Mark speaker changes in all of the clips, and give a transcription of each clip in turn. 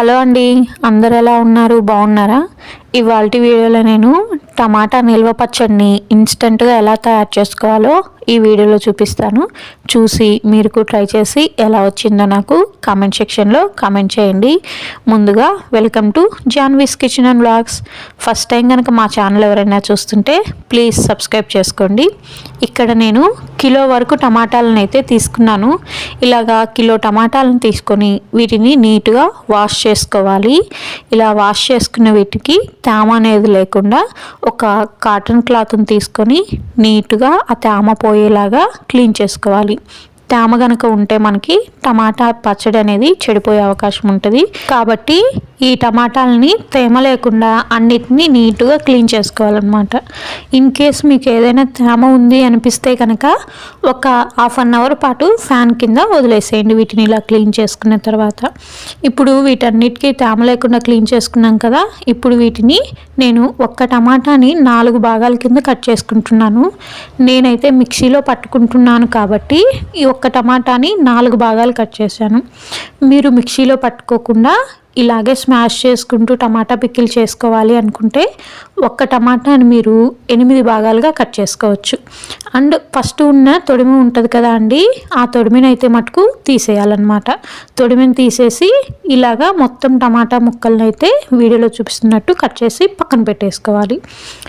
Speaker 1: Hello అండి అందరు ఎలా ఉన్నారు? బాగున్నారా? ఇవాళ వీడియోలో నేను టమాటా నిల్వ పచ్చడిని ఇన్స్టెంట్గా ఎలా తయారు చేసుకోవాలో ఈ వీడియోలో చూపిస్తాను. చూసి మీరు కూడా ట్రై చేసి ఎలా వచ్చిందో నాకు కామెంట్ సెక్షన్లో కామెంట్ చేయండి. ముందుగా welcome to Janvi's kitchen and blogs first time కనుక మా ఛానల్ ఎవరైనా చూస్తుంటే ప్లీజ్ సబ్స్క్రైబ్ చేసుకోండి. ఇక్కడ నేను కిలో వరకు టమాటాలను అయితే తీసుకున్నాను. ఇలాగా కిలో టమాటాలను తీసుకొని వీటిని నీట్గా వాష్ చేసుకోవాలి. ఇలా వాష్ చేసుకున్న వీటికి తేమ అనేది లేకుండా ఒక కాటన్ క్లాత్ని తీసుకొని నీట్గా ఆ తేమ పోయేలాగా క్లీన్ చేసుకోవాలి. తేమ గనక ఉంటే మనకి టమాటా పచ్చడి అనేది చెడిపోయే అవకాశం ఉంటుంది. కాబట్టి ఈ టమాటాలని తేమ లేకుండా అన్నిటినీ నీట్గా క్లీన్ చేసుకోవాలన్నమాట. ఇన్ కేస్ మీకు ఏదైనా తేమ ఉంది అనిపిస్తే కనుక ఒక హాఫ్ అన్ అవర్ పాటు ఫ్యాన్ కింద వదిలేసేయండి వీటిని ఇలా క్లీన్ చేసుకున్న తర్వాత. ఇప్పుడు వీటన్నిటికీ తేమ లేకుండా క్లీన్ చేసుకున్నాం కదా ఇప్పుడు వీటిని నేను ఒక్క టమాటాని నాలుగు భాగాల కింద కట్ చేసుకుంటున్నాను. నేనైతే మిక్సీలో పట్టుకుంటున్నాను కాబట్టి ఈ ఒక్క టమాటాని నాలుగు భాగాలు కట్ చేశాను. మీరు మిక్సీలో పట్టుకోకుండా ఇలాగే స్మాష్ చేసుకుంటూ టమాటా పిక్కిల్ చేసుకోవాలి అనుకుంటే ఒక్క టమాటాని మీరు ఎనిమిది భాగాలుగా కట్ చేసుకోవచ్చు. అండ్ ఫస్ట్ ఉన్న తొడిమి ఉంటుంది కదా అండి ఆ తొడిమిని అయితే మటుకు తీసేయాలన్నమాట. తొడిమిని తీసేసి ఇలాగా మొత్తం టమాటా ముక్కలను అయితే వీడియోలో చూపిస్తున్నట్టు కట్ చేసి పక్కన పెట్టేసుకోవాలి.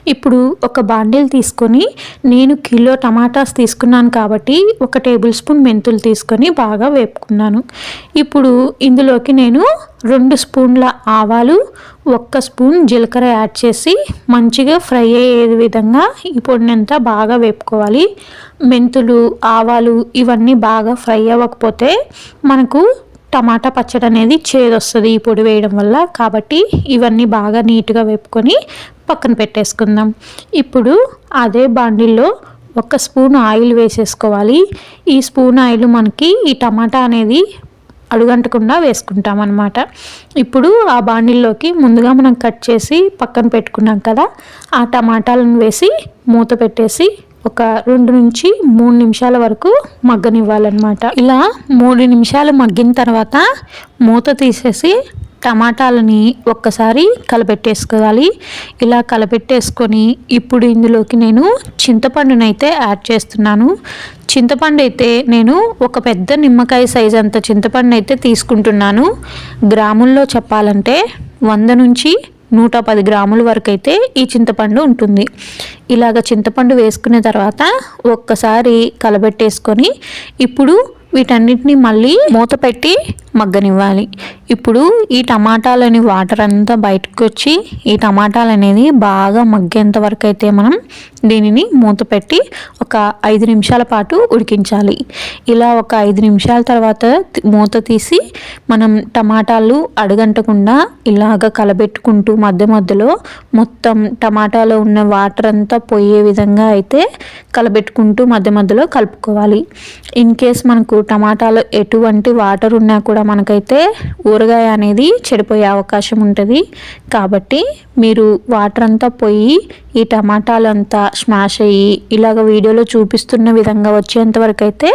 Speaker 1: ఇప్పుడు ఒక బాండిల్ తీసుకొని నేను కిలో టమాటాస్ తీసుకున్నాను కాబట్టి ఒక టేబుల్ స్పూన్ మెంతులు తీసుకొని బాగా వేపుకున్నాను. ఇప్పుడు ఇందులోకి నేను రెండు స్పూన్ల ఆవాలు ఒక్క స్పూన్ జీలకర్ర యాడ్ చేసి మంచిగా ఫ్రై అయ్యే విధంగా ఈ పొడినంతా బాగా వేపుకోవాలి. మెంతులు ఆవాలు ఇవన్నీ బాగా ఫ్రై అవ్వకపోతే మనకు టమాటా పచ్చడి అనేది చేదొస్తుంది ఈ పొడి వేయడం వల్ల. కాబట్టి ఇవన్నీ బాగా నీట్గా వేపుకొని పక్కన పెట్టేసుకుందాం. ఇప్పుడు అదే బాండిల్లో ఒక స్పూన్ ఆయిల్ వేసేసుకోవాలి. ఈ స్పూన్ ఆయిల్ మనకి ఈ టమాటా అనేది అడుగంటకుండా వేసుకుంటాం అనమాట ఇప్పుడు ఆ బాణీల్లోకి ముందుగా మనం కట్ చేసి పక్కన పెట్టుకున్నాం కదా ఆ టమాటాలను వేసి మూత పెట్టేసి ఒక రెండు నుంచి మూడు నిమిషాల వరకు మగ్గనివ్వాలన్నమాట. ఇలా మూడు నిమిషాలు మగ్గిన తర్వాత మూత తీసేసి టమాటాలని ఒక్కసారి కలపెట్టేసుకోవాలి ఇలా కలపెట్టేసుకొని ఇప్పుడు ఇందులోకి నేను చింతపండునైతే యాడ్ చేస్తున్నాను. చింతపండు అయితే నేను ఒక పెద్ద నిమ్మకాయ సైజ్ అంత చింతపండు అయితే తీసుకుంటున్నాను. గ్రాముల్లో చెప్పాలంటే వంద నుంచి నూట పది గ్రాముల వరకు అయితే ఈ చింతపండు ఉంటుంది. ఇలాగ చింతపండు వేసుకున్న తర్వాత ఒక్కసారి కలబెట్టేసుకొని ఇప్పుడు వీటన్నిటిని మళ్ళీ మూత పెట్టి మగ్గనివ్వాలి. ఇప్పుడు ఈ టమాటాలని వాటర్ అంతా బయటకు వచ్చి ఈ టమాటాలు అనేది బాగా మగ్గేంత వరకు అయితే మనం దీనిని మూత పెట్టి ఒక ఐదు నిమిషాల పాటు ఉడికించాలి. ఇలా ఒక ఐదు నిమిషాల తర్వాత మూత తీసి మనం టమాటాలు అడగంటకుండా ఇలాగ కలబెట్టుకుంటూ మధ్య మధ్యలో మొత్తం టమాటాలో ఉన్న వాటర్ అంతా పోయే విధంగా అయితే కలబెట్టుకుంటూ మధ్య మధ్యలో కలుపుకోవాలి. ఇన్ కేస్ మనకు టమాటాలో ఎటువంటి వాటర్ ఉన్నా కూడా మనకైతే ఊరగాయ అనేది చెడిపోయే అవకాశం ఉంటుంది. కాబట్టి మీరు వాటర్ అంతా పోయి ఈ టమాటాలంతా స్మాష్ అయ్యి ఇలాగ వీడియోలో చూపిస్తున్న విధంగా వచ్చేంత వరకు అయితే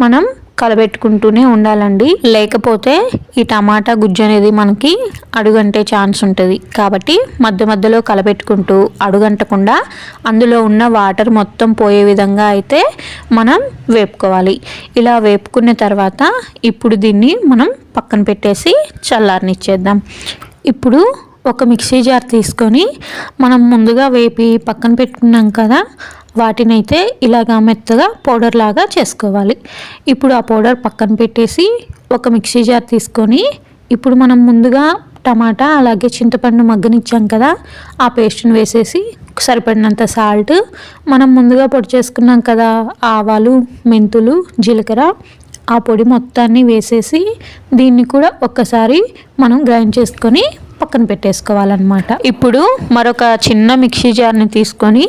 Speaker 1: మనం కలబెట్టుకుంటూనే ఉండాలండి. లేకపోతే ఈ టమాటా గుజ్జు అనేది మనకి అడుగంటే ఛాన్స్ ఉంటుంది. కాబట్టి మధ్య మధ్యలో కలబెట్టుకుంటూ అడుగంటకుండా అందులో ఉన్న వాటర్ మొత్తం పోయే విధంగా అయితే మనం వేపుకోవాలి. ఇలా వేపుకున్న తర్వాత ఇప్పుడు దీన్ని మనం పక్కన పెట్టేసి చల్లారనిచ్చేద్దాం. ఇప్పుడు ఒక మిక్సీ జార్ తీసుకొని మనం ముందుగా వేపి పక్కన పెట్టుకున్నాం కదా వాటినైతే ఇలాగా మెత్తగా పౌడర్ లాగా చేసుకోవాలి. ఇప్పుడు ఆ పౌడర్ పక్కన పెట్టేసి ఒక మిక్సీ జార్ తీసుకొని ఇప్పుడు మనం ముందుగా టమాటా అలాగే చింతపండు మగ్గనిచ్చాం కదా ఆ పేస్ట్ని వేసేసి సరిపడినంత సాల్ట్ మనం ముందుగా పొడి చేసుకున్నాం కదా ఆవాలు మెంతులు జీలకర్ర ఆ పొడి మొత్తాన్ని వేసేసి దీన్ని కూడా ఒక్కసారి మనం గ్రైండ్ చేసుకొని పక్కన పెట్టేసుకోవాలన్నమాట. ఇప్పుడు మరొక చిన్న మిక్సీ జార్ని తీసుకొని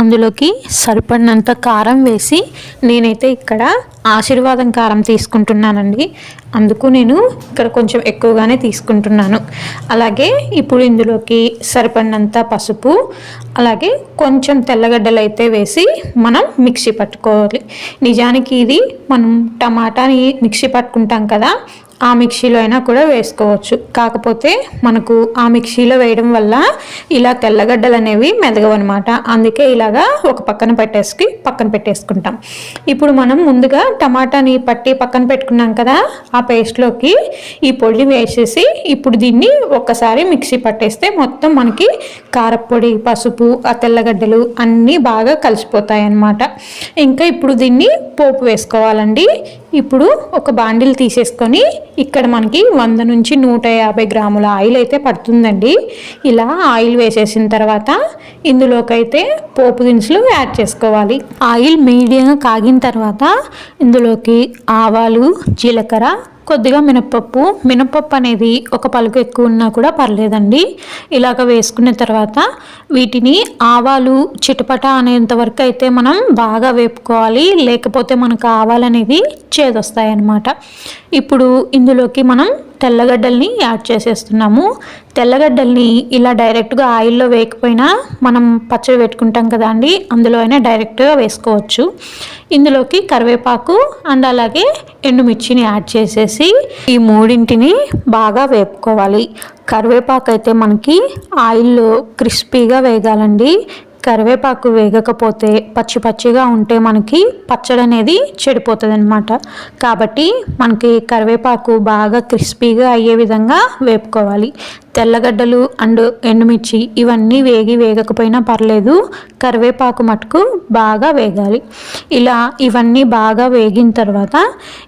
Speaker 1: అందులోకి సరిపడినంత కారం వేసి నేనైతే ఇక్కడ ఆశీర్వాదం కారం తీసుకుంటున్నానండి. అందుకు నేను ఇక్కడ కొంచెం ఎక్కువగానే తీసుకుంటున్నాను. అలాగే ఇప్పుడు ఇందులోకి సరిపడినంత పసుపు అలాగే కొంచెం తెల్లగడ్డలు అయితే వేసి మనం మిక్సీ పట్టుకోవాలి. నిజానికి ఇది మనం టమాటాని మిక్సీ పట్టుకుంటాం కదా ఆ మిక్సీలో అయినా కూడా వేసుకోవచ్చు. కాకపోతే మనకు ఆ మిక్సీలో వేయడం వల్ల ఇలా తెల్లగడ్డలు అనేవి మెదగవన్నమాట అందుకే ఇలాగా ఒక పక్కన పెట్టేసి పక్కన పెట్టేసుకుంటాం. ఇప్పుడు మనం ముందుగా టమాటాని పట్టి పక్కన పెట్టుకున్నాం కదా ఆ పేస్ట్లోకి ఈ పొడిని వేసేసి ఇప్పుడు దీన్ని ఒక్కసారి మిక్సీ పట్టేస్తే మొత్తం మనకి కారపొడి పసుపు ఆ తెల్లగడ్డలు అన్నీ బాగా కలిసిపోతాయి అన్నమాట ఇంకా ఇప్పుడు దీన్ని పోపు వేసుకోవాలండి. ఇప్పుడు ఒక బాండిల్ తీసేసుకొని ఇక్కడ మనకి వంద నుంచి నూట యాభై గ్రాముల ఆయిల్ అయితే పడుతుందండి. ఇలా ఆయిల్ వేసేసిన తర్వాత ఇందులోకైతే పోపు దినుసులు యాడ్ చేసుకోవాలి. ఆయిల్ మీడియంగా కాగిన తర్వాత ఇందులోకి ఆవాలు జీలకర్ర కొద్దిగా మినపప్పు. మినపప్పు అనేది ఒక పలుకు ఎక్కువ ఉన్నా కూడా పర్లేదండి. ఇలాగ వేసుకున్న తర్వాత వీటిని ఆవాలు చిటపట అనేంత వరకు అయితే మనం బాగా వేపుకోవాలి. లేకపోతే మనకు ఆవాలు అనేవి చేదొస్తాయి అన్నమాట ఇప్పుడు ఇందులోకి మనం తెల్లగడ్డల్ని యాడ్ చేసేస్తున్నాము. తెల్లగడ్డల్ని ఇలా డైరెక్ట్గా ఆయిల్లో వేయకపోయినా మనం పచ్చడి పెట్టుకుంటాం కదా అండి అందులో అయినా డైరెక్ట్గా వేసుకోవచ్చు. ఇందులోకి కరివేపాకు అండ్ అలాగే ఎండుమిర్చిని యాడ్ చేసేసి ఈ మూడింటిని బాగా వేపుకోవాలి. కరివేపాకు అయితే మనకి ఆయిల్లో క్రిస్పీగా వేగాలండి. కరివేపాకు వేగకపోతే పచ్చి పచ్చిగా ఉంటే మనకి పచ్చడి అనేది చెడిపోతుంది అనమాట కాబట్టి మనకి కరివేపాకు బాగా క్రిస్పీగా అయ్యే విధంగా వేపుకోవాలి. తెల్లగడ్డలు అండ్ ఎండుమిర్చి ఇవన్నీ వేగి వేగకపోయినా పర్లేదు. కరివేపాకు మటుకు బాగా వేగాలి. ఇలా ఇవన్నీ బాగా వేగిన తర్వాత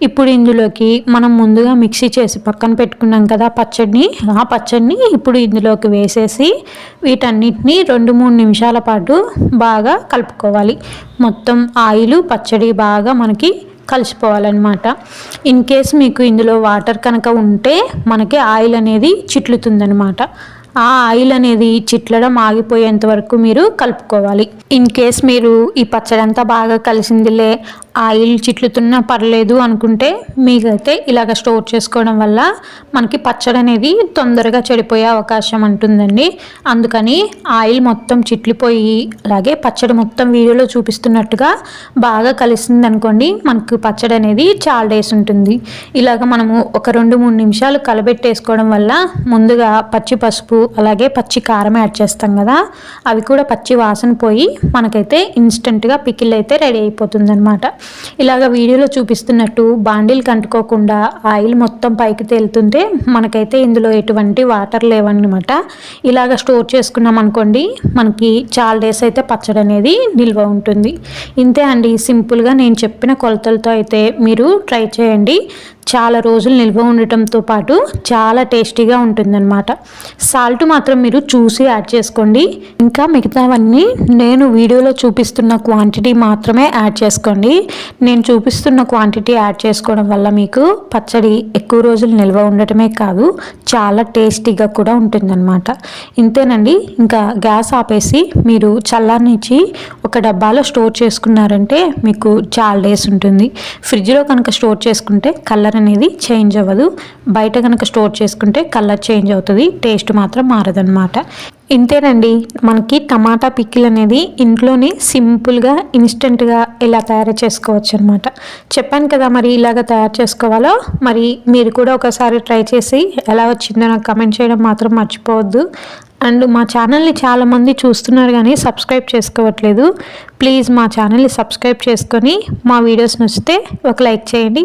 Speaker 1: ఇప్పుడు ఇందులోకి మనం ముందుగా మిక్సీ చేసి పక్కన పెట్టుకున్నాం కదా పచ్చడిని. ఆ పచ్చడిని ఇప్పుడు ఇందులోకి వేసేసి వీటన్నిటిని రెండు మూడు నిమిషాల పాటు బాగా కలుపుకోవాలి. మొత్తం ఆయిల్ పచ్చడి బాగా మనకి కలిసిపోవాలన్నమాట. ఇన్ కేస్ మీకు ఇందులో వాటర్ కనుక ఉంటే మనకి ఆయిల్ అనేది చిట్లుతుందనమాట ఆ ఆయిల్ అనేది చిట్లడం ఆగిపోయేంత వరకు మీరు కలుపుకోవాలి. ఇన్ కేస్ మీరు ఈ పచ్చడి అంతా బాగా కలిసిందిలే ఆయిల్ చిట్లుతున్నా పర్లేదు అనుకుంటే మీకైతే ఇలాగ స్టోర్ చేసుకోవడం వల్ల మనకి పచ్చడి అనేది తొందరగా చెడిపోయే అవకాశం ఉంటుందండి. అందుకని ఆయిల్ మొత్తం చిట్లిపోయి అలాగే పచ్చడి మొత్తం వీడియోలో చూపిస్తున్నట్టుగా బాగా కలిసింది అనుకోండి మనకు పచ్చడి అనేది చాలా డేస్ ఉంటుంది. ఇలాగ మనము ఒక రెండు మూడు నిమిషాలు కలబెట్టేసుకోవడం వల్ల ముందుగా పచ్చి పసుపు అలాగే పచ్చి కారం యాడ్ చేస్తాం కదా అవి కూడా పచ్చి వాసన పోయి మనకైతే ఇన్స్టెంట్గా పికిల్ అయితే రెడీ అయిపోతుంది అనమాట ఇలాగ వీడియోలో చూపిస్తున్నట్టు బాండీలు కంటుకోకుండా ఆయిల్ మొత్తం పైకి తేలుతుంటే మనకైతే ఇందులో ఎటువంటి వాటర్ లేవన్నమాట. ఇలాగ స్టోర్ చేసుకున్నాం అనుకోండి మనకి చాలా డేస్ అయితే పచ్చడి అనేది నిల్వ ఉంటుంది. ఇంతే అండి సింపుల్గా నేను చెప్పిన కొలతలతో అయితే మీరు ట్రై చేయండి. చాలా రోజులు నిల్వ ఉండటంతో పాటు చాలా టేస్టీగా ఉంటుందన్నమాట. సాల్ట్ మాత్రం మీరు చూసి యాడ్ చేసుకోండి. ఇంకా మిగతావన్నీ నేను వీడియోలో చూపిస్తున్న క్వాంటిటీ మాత్రమే యాడ్ చేసుకోండి. నేను చూపిస్తున్న క్వాంటిటీ యాడ్ చేసుకోవడం వల్ల మీకు పచ్చడి ఎక్కువ రోజులు నిల్వ ఉండటమే కాదు చాలా టేస్టీగా కూడా ఉంటుందన్నమాట. ఇంతేనండి ఇంకా గ్యాస్ ఆపేసి మీరు చల్లారనిచ్చి ఒక డబ్బాలో స్టోర్ చేసుకున్నారంటే మీకు చాలా డేస్ ఉంటుంది. ఫ్రిడ్జ్లో కనుక స్టోర్ చేసుకుంటే కలర్ అనేది చేంజ్ అవ్వదు. బయట కనుక స్టోర్ చేసుకుంటే కలర్ చేంజ్ అవుతుంది. టేస్ట్ మాత్రం మారదనమాట ఇంతేనండి. మనకి టమాటా పిక్కిల్ అనేది ఇంట్లోనే సింపుల్గా ఇన్స్టెంట్గా ఇలా తయారు చేసుకోవచ్చు అనమాట చెప్పాను కదా మరి ఇలాగ తయారు చేసుకోవాలో. మరి మీరు కూడా ఒకసారి ట్రై చేసి ఎలా వచ్చిందో నాకు కమెంట్ చేయడం మాత్రం మర్చిపోవద్దు. అండ్ మా ఛానల్ని చాలామంది చూస్తున్నారు కానీ సబ్స్క్రైబ్ చేసుకోవట్లేదు. ప్లీజ్ మా ఛానల్ని సబ్స్క్రైబ్ చేసుకొని మా వీడియోస్ నచ్చితే ఒక లైక్ చేయండి.